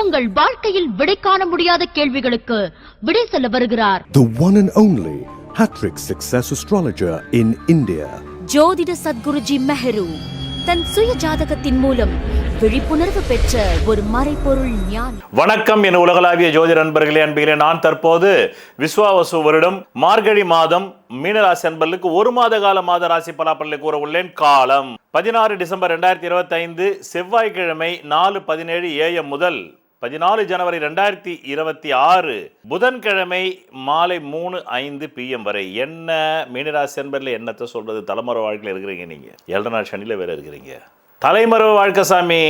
உங்கள் வாழ்க்கையில் விடை காண முடியாத கேள்விகளுக்கு விடை சொல்ல வருகிறார். The one and only Hattrick Success Astrologer in India. ஜோதிட சத்குருஜி மெஹரு தன் சுய ஜாதகத்தின் மூலம் விழிப்புணர்வு பெற்ற ஒரு மறைபொருள் ஞானி. வணக்கம் என் உலகளாவிய ஜோதிட நண்பர்களே அன்பிகளே. நான் தற்போது விஸ்வாவசு வருடம் மார்கழி மாதம் மீனராசி அன்பர்களுக்கு ஒரு மாத கால மாத ராசி பலாப்பல்லை கூற உள்ளேன். காலம் பதினாறு டிசம்பர் ரெண்டாயிரத்தி இருபத்தி ஐந்து செவ்வாய்க்கிழமை நாலு பதினேழு ஏஎம் முதல் பதினாலு ஜனவரி ரெண்டாயிரத்தி இருபத்தி ஆறு புதன்கிழமை மாலை மூணு ஐந்து பிஎம் வரை என்ன மீனராசி என்பதில் என்னத்தை சொல்றது? தலைமுறை வாழ்க்கையில் இருக்கிறீங்க நீங்க. ஏழரை நாள் சனியில் வேற இருக்கிறீங்க. தலைமறைவு வாழ்க்கை சாமி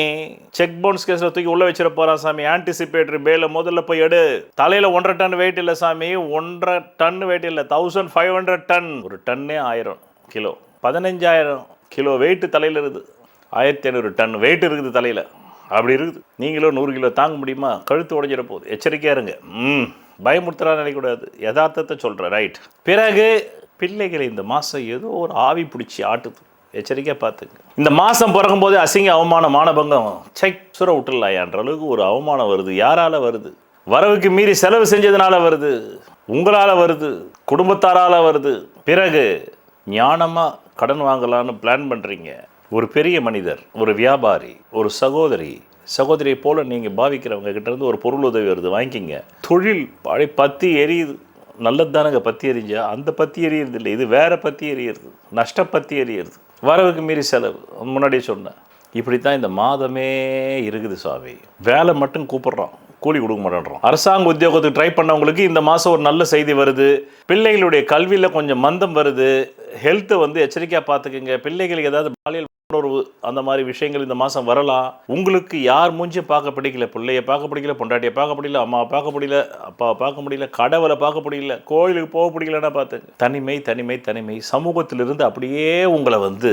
செக் பவுன்ஸ் கேஸில் தூக்கி உள்ள வச்சிட போறான் சாமி. ஆன்டிசிபேட்டரி பேல முதல்ல போய் எடு. தலையில ஒன்றரை டன் வெயிட் இல்லை சாமி. ஒன்றரை டன் வெயிட் இல்லை. Thousand five hundred ton. ஒரு டன்னே ஆயிரம் கிலோ. பதினஞ்சாயிரம் கிலோ வெயிட் தலையில் இருக்குது. ஆயிரத்தி ஐநூறு டன் வெயிட் இருக்குது தலையில். அப்படி இருக்குது. நீங்களும் நூறு கிலோ தாங்க முடியுமா? கழுத்து உடஞ்சிட போகுது. எச்சரிக்கையாக இருங்க. ம். பயமுறுத்தலாம் நினைக்கக்கூடாது. யதார்த்தத்தை சொல்கிறேன் ரைட் பிறகு பிள்ளைகளை இந்த மாதம் ஏதோ ஒரு ஆவி பிடிச்சி ஆட்டுது. எச்சரிக்கையாக பார்த்துங்க. இந்த மாதம் பிறக்கும் போதே அசிங்க அவமானம் மானபங்கம் செக் சுர விட்டுலாயான்ற அளவுக்கு ஒரு அவமானம் வருது. யாரால வருது? வரவுக்கு மீறி செலவு செஞ்சதுனால வருது. உங்களால் வருது. குடும்பத்தாரால வருது. பிறகு ஞானமாக கடன் வாங்கலான்னு பிளான் பண்ணுறீங்க ஒரு பெரிய மனிதர் ஒரு வியாபாரி ஒரு சகோதரி சகோதரியை போல் நீங்கள் பாவிக்கிறவங்க கிட்டேருந்து ஒரு பொருள் உதவி வருது வாங்கிக்கிங்க. தொழில் பழைய பத்தி எரியுது. நல்லது தானங்க பத்தி எரிஞ்சா? அந்த பத்தி எரியறது இல்லை இது வேறு பத்தி எரியறது. நஷ்ட பத்தி எரியறது. வரவுக்கு மீறி செலவு. முன்னாடியே சொன்னேன். இப்படி தான் இந்த மாதமே இருக்குது சுவாமி வேலை மட்டும் கூப்பிட்றோம். கூலி கொடுக்க மாட்டேன்றோம். அரசாங்க உத்தியோகத்துக்கு ட்ரை பண்ணவங்களுக்கு இந்த மாதம் ஒரு நல்ல செய்தி வருது. பிள்ளைகளுடைய கல்வியில் கொஞ்சம் மந்தம் வருது. ஹெல்த்தை வந்து எச்சரிக்கையாக பார்த்துக்குங்க பிள்ளைகளுக்கு ஏதாவது பாலியல் உணர்வு அந்த மாதிரி விஷயங்கள் இந்த மாதம் வரலாம். உங்களுக்கு யார் மூஞ்சியும் பார்க்க பிடிக்கல? பிள்ளைய பார்க்க பிடிக்கல? பொண்டாட்டியை பார்க்க முடியல அம்மாவை பார்க்க முடியல அப்பாவை பார்க்க முடியல கடவுளை பார்க்க முடியல கோயிலுக்கு போக பிடிக்கலன்னா பார்த்துங்க தனிமை தனிமை தனிமை. சமூகத்திலிருந்து அப்படியே உங்களை வந்து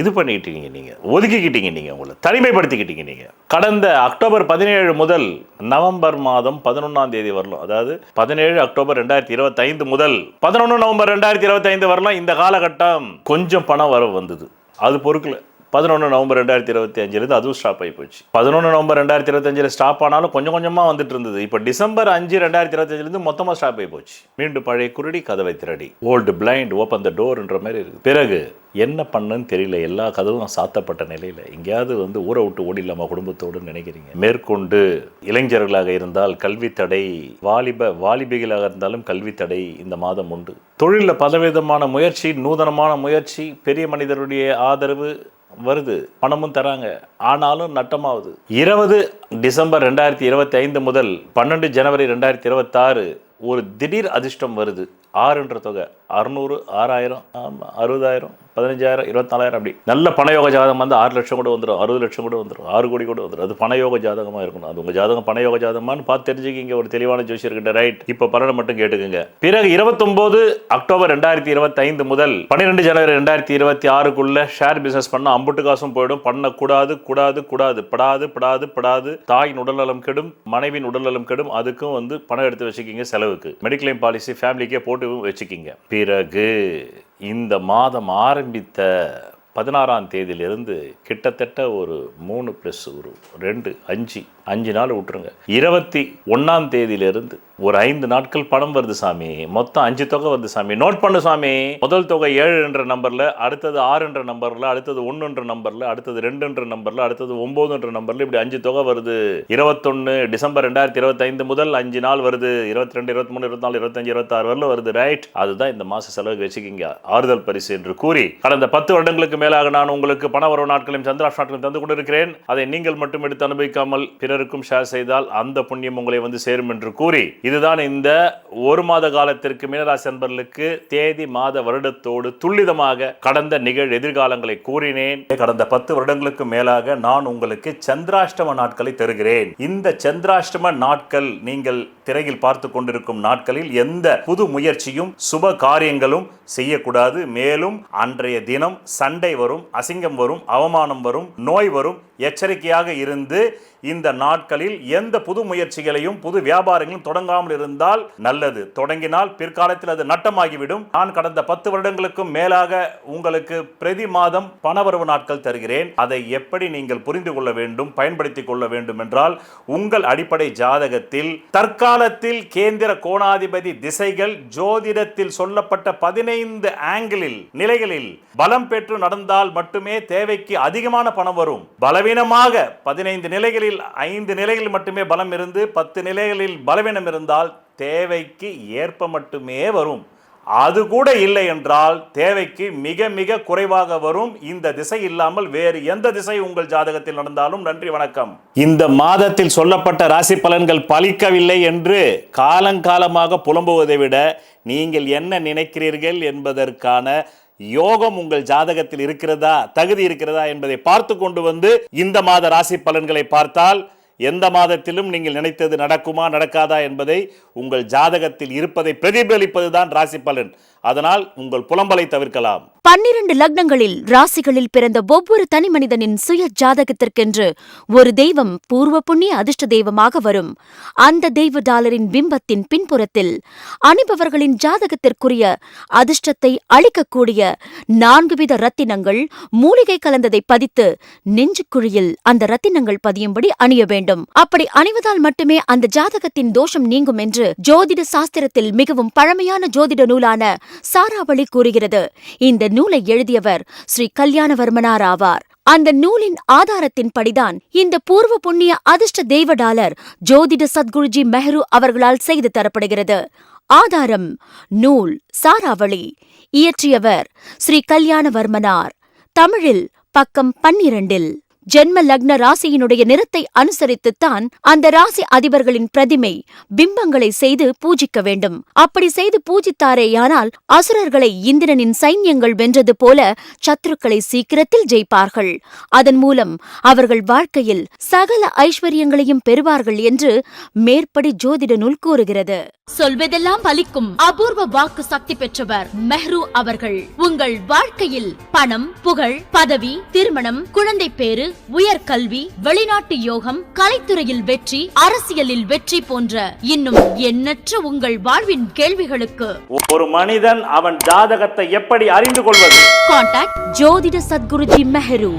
இது பண்ணிக்கிட்டீங்க நீங்கள் ஒதுக்கிக்கிட்டீங்க நீங்கள் உங்களை. தனிமைப்படுத்திக்கிட்டீங்க நீங்கள் கடந்த அக்டோபர் பதினேழு முதல் நவம்பர் மாதம் பதினொன்றாம் தேதி வரலாம். அதாவது பதினேழு அக்டோபர் ரெண்டாயிரத்தி இருபத்தைந்து முதல் பதினொன்று நவம்பர் ரெண்டாயிரத்தி இருபத்தைந்து வரலாம் இந்த காலகட்டம். கொஞ்சம் பணம் வர வந்தது. அது பொறுக்கலை. பதினொன்று நவம்பர் ரெண்டாயிரத்தி இருபத்தி அஞ்சுலேருந்து அதுவும் ஸ்டாப் ஆகி போச்சு. பதினொன்று நவம்பர் ரெண்டாயிரத்தி இருபத்தஞ்சில் ஸ்டாப் ஆனாலும் கொஞ்சம் கொஞ்சமாக வந்துட்டு இருந்தது. இப்போ டிசம்பர் அஞ்சு ரெண்டாயிரத்தி இருபத்தஞ்சிலேருந்து மொத்தமாக ஸ்டாப் ஆகி போச்சு. மீண்டும் பழைய குருடி கதவை திரடி. ஓல்டு பிளைண்ட் ஓப்பன் த டோர்ன்ற மாதிரி இருக்குது பிறகு என்ன பண்ணுன்னு தெரியல. எல்லா கதவும் சாத்தப்பட்ட நிலையில். எங்கேயாவது வந்து ஊரை விட்டு ஓடிடலாமா குடும்பத்தோடு நினைக்கிறீங்க. மேற்கொண்டு இளைஞர்களாக இருந்தால் கல்வி தடை வாலிப வாலிபிகளாக இருந்தாலும் கல்வி தடை இந்த மாதம் உண்டு. தொழிலில் பலவிதமான முயற்சி நூதனமான முயற்சி பெரிய மனிதருடைய ஆதரவு வருது பணமும் தராங்க. ஆனாலும் நட்டமாகுது இருபது டிசம்பர் ரெண்டாயிரத்தி இருபத்தி ஐந்து முதல் பன்னெண்டு ஜனவரி ரெண்டாயிரத்தி இருபத்தாறு ஒரு திடீர் அதிர்ஷ்டம் வருது. ஆறுன்ற தொகை. அறுநூறு ஆறாயிரம் ஆமாம் அறுபதாயிரம் பதினஞ்சாயிரம் இருபத்தாலாயிரம் அப்படி. நல்ல பணயோக ஜாதகம் வந்து ஆறு லட்சம் கூட வந்துடும் அறுபது லட்சம் கூட வந்துடும் ஆறு கோடி கூட வந்துடும் அது பணயோக ஜாதகமாக இருக்கணும். அது உங்கள் ஜாதகம் பணயோக ஜாதகமானு பார்த்து தெரிஞ்சுக்கிங்க ஒரு தெளிவான ஜோசியர்கிட்ட ரைட். இப்போ பலனை மட்டும் கேட்டுக்கோங்க. பிறகு இருபத்தொம்போது அக்டோபர் ரெண்டாயிரத்தி இருபத்தைந்து முதல் பன்னிரெண்டு ஜனவரி ரெண்டாயிரத்தி இருபத்தி ஆறுக்குள்ள ஷேர் பிசினஸ் பண்ண அம்புட்டு காசும் போயிடும். பண்ணக்கூடாது கூடாது கூடாது. படாது படாது படாது. தாயின் உடல்நலம் கெடும் மனைவியின் உடல்நலம் கெடும். அதுக்கும் வந்து பணம் எடுத்து வச்சுக்கிங்க செலவுக்கு. மெடிக்ளைம் பாலிசி ஃபேமிலிக்கே போட்டு வச்சுக்கிங்க. பிறகு இந்த மாதம் ஆரம்பித்த பதினாறாம் தேதியிலிருந்து கிட்டத்தட்ட ஒரு மூணு ப்ளஸ் ஒரு ரெண்டு அஞ்சு அஞ்சு நாள் விட்டுருங்க. இருபத்தி ஒன்றாம் தேதியிலிருந்து ஒரு ஐந்து நாட்கள் பணம் வருது சாமி. மொத்தம் அஞ்சு தொகை வருது சாமி. நோட் பண்ணு சாமி. முதல் தொகை ஏழு என்ற நம்பரில் அடுத்தது ஆறு என்ற நம்பரில் அடுத்தது ஒன்றுன்ற நம்பரில் அடுத்தது ரெண்டுன்ற நம்பரில் அடுத்தது ஒம்போதுன்ற நம்பரில் இப்படி அஞ்சு தொகை வருது. இருபத்தொன்று டிசம்பர் ரெண்டாயிரத்தி இருபத்தைந்து முதல் அஞ்சு நாள் வருது. இருபத்தி ரெண்டு இருபத்தி மூணு இருபத்தி நாலு இருபத்தஞ்சு இருபத்தாறு வரல வருது. ரைட் அதுதான் இந்த மாத செலவுக்கு வச்சுக்கிங்க. ஆறுதல் பரிசு என்று கூறி கடந்த பத்து வருடங்களுக்கு மேலாக நான் உங்களுக்கு பண வரவு நாட்களையும் சந்திராஷ் நாட்களையும் தந்து கொண்டிருக்கிறேன். அதை நீங்கள் மட்டும் எடுத்து அனுபவிக்காமல் பிறருக்கும் ஷேர் செய்தால் அந்த புண்ணியம் உங்களை வந்து சேரும் என்று கூறி இதுதான் இந்த ஒரு மாத காலத்திற்கு மீனராசி அன்பர்களுக்கு தேதி மாத வருடத்தோடு துல்லிதமாக கடந்த நிகழ் எதிர்காலங்களை கூறினேன். கடந்த பத்து வருடங்களுக்கு மேலாக நான் உங்களுக்கு சந்திராஷ்டம நாட்களை தருகிறேன். இந்த சந்திராஷ்டம நாட்கள் நீங்கள் திரையில் பார்த்து கொண்டிருக்கும் நாட்களில் எந்த புது முயற்சியும் சுப காரியங்களும் செய்யக்கூடாது. மேலும் அன்றைய தினம் சண்டை வரும் அசிங்கம் வரும் அவமானம் வரும் நோய் வரும். எச்சரிக்கையாக இருந்து இந்த நாட்களில் எந்த புது முயற்சிகளையும் புது வியாபாரங்களும் தொடங்காமல் இருந்தால் நல்லது. தொடங்கினால் பிற்காலத்தில் அது நட்டமாகிவிடும். நான் கடந்த பத்து வருடங்களுக்கும் மேலாக உங்களுக்கு பிரதி மாதம் பணவரவு நாட்கள் தருகிறேன். அதை எப்படி நீங்கள் புரிந்து கொள்ள வேண்டும் பயன்படுத்திக் கொள்ள வேண்டும் என்றால் உங்கள் அடிப்படை ஜாதகத்தில் தற்காலத்தில் கேந்திர கோணாதிபதி திசைகள் ஜோதிடத்தில் சொல்லப்பட்ட பதினைந்து ஆங்கிளில் நிலைகளில் பலம் பெற்று நடந்தால் மட்டுமே தேவைக்கு அதிகமான பணம் வரும். பலவீனமாக பதினைந்து நிலைகளில் ஐந்து நிலைகளில் மட்டுமே பலம் இருந்து பத்து நிலைகளில் பலவீனம் இருந்தால் தேவைக்கு ஏற்ப மட்டுமே வரும். அது கூட இல்லை என்றால் தேவைக்கு மிக மிக குறைவாக வரும். இந்த திசை இல்லாமல் வேறு எந்த திசை உங்கள் ஜாதகத்தில் நடந்தாலும்? நன்றி வணக்கம். இந்த மாதத்தில் சொல்லப்பட்ட ராசி பலன்கள் பலிக்கவில்லை என்று காலங்காலமாக புலம்புவதை விட நீங்கள் என்ன நினைக்கிறீர்கள் என்பதற்கான யோகம் உங்கள் ஜாதகத்தில் இருக்கிறதா? தகுதி இருக்கிறதா? என்பதை பார்த்து கொண்டு வந்து இந்த மாத ராசி பலன்களை பார்த்தால் எந்த மாதத்திலும் நீங்கள் நினைத்தது நடக்குமா நடக்காதா என்பதை உங்கள் ஜாதகத்தில் இருப்பதை பிரதிபலிப்பதுதான் ராசி பலன். அதனால் உங்கள் புலம்பலை தவிர்க்கலாம். பன்னிரண்டு லக்னங்களில் ராசிகளில் பிறந்த ஒவ்வொரு தனி மனிதனின் சுய ஜாதகத்திற்கென்று ஒரு தெய்வம் பூர்வ புண்ணிய அதிர்ஷ்ட தெய்வமாக வரும். அந்த தெய்வ டாலரின் பிம்பத்தின் பின்புறத்தில் அணிபவர்களின் ஜாதகத்திற்குரிய அதிர்ஷ்டத்தை அளிக்கக்கூடிய நான்கு வித ரத்தினங்கள் மூலிகை கலந்ததை பதித்து நெஞ்சுக்குழியில் அந்த ரத்தினங்கள் பதியும்படி அணிய வேண்டும். அப்படி அணிவதால் மட்டுமே அந்த ஜாதகத்தின் தோஷம் நீங்கும் என்று ஜோதிட சாஸ்திரத்தில் மிகவும் பழமையான ஜோதிட நூலான சாராவளி கூறுகிறது. இந்த நூலை எழுதியவர் ஸ்ரீ கல்யாணவர்மனார் ஆவார். அந்த நூலின் ஆதாரத்தின்படிதான் இந்த பூர்வ புண்ணிய அதிர்ஷ்ட தெய்வ டாலர் ஜோதிட சத்குருஜி மெஹ்ரு அவர்களால் செய்து தரப்படுகிறது. ஆதாரம் நூல் சாராவளி. இயற்றியவர் ஸ்ரீ கல்யாணவர்மனார். தமிழில் பக்கம் பன்னிரண்டில். ஜென்ம லக்ன ராசியினுடைய நிறத்தை அனுசரித்துத்தான் அந்த ராசி அதிபர்களின் பிரதிமை பிம்பங்களை செய்து பூஜிக்க வேண்டும். அப்படி செய்து பூஜித்தாரேயானால் அசுரர்களை இந்திரனின் சைன்யங்கள் வென்றது போல சத்துருக்களை சீக்கிரத்தில் ஜெயிப்பார்கள். அதன் மூலம் அவர்கள் வாழ்க்கையில் சகல ஐஸ்வர்யங்களையும் பெறுவார்கள் என்று மேற்படி ஜோதிட நூல் கூறுகிறது. சொல்வதெல்லாம் பலிக்கும் அபூர்வ வாக்கு சக்தி பெற்றவர் மெஹ்ரு அவர்கள். உங்கள் வாழ்க்கையில் பணம் புகழ் பதவி திருமணம் குழந்தை பேரு உயர்கல்வி வெளிநாட்டு யோகம் கலைத்துறையில் வெற்றி அரசியலில் வெற்றி போன்ற இன்னும் எண்ணற்ற உங்கள் வாழ்வின் கேள்விகளுக்கு ஒரு மனிதன் அவன் ஜாதகத்தை எப்படி அறிந்து கொள்வது? கான்டாக்ட் ஜோதிட Sadguruji Mehru.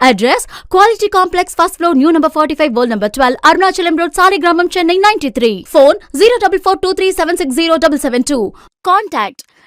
Address Quality Complex First Floor New Number 45 Wall Number 12 Arunachalam Road Saligramam Chennai 93 Phone 0442376072 Contact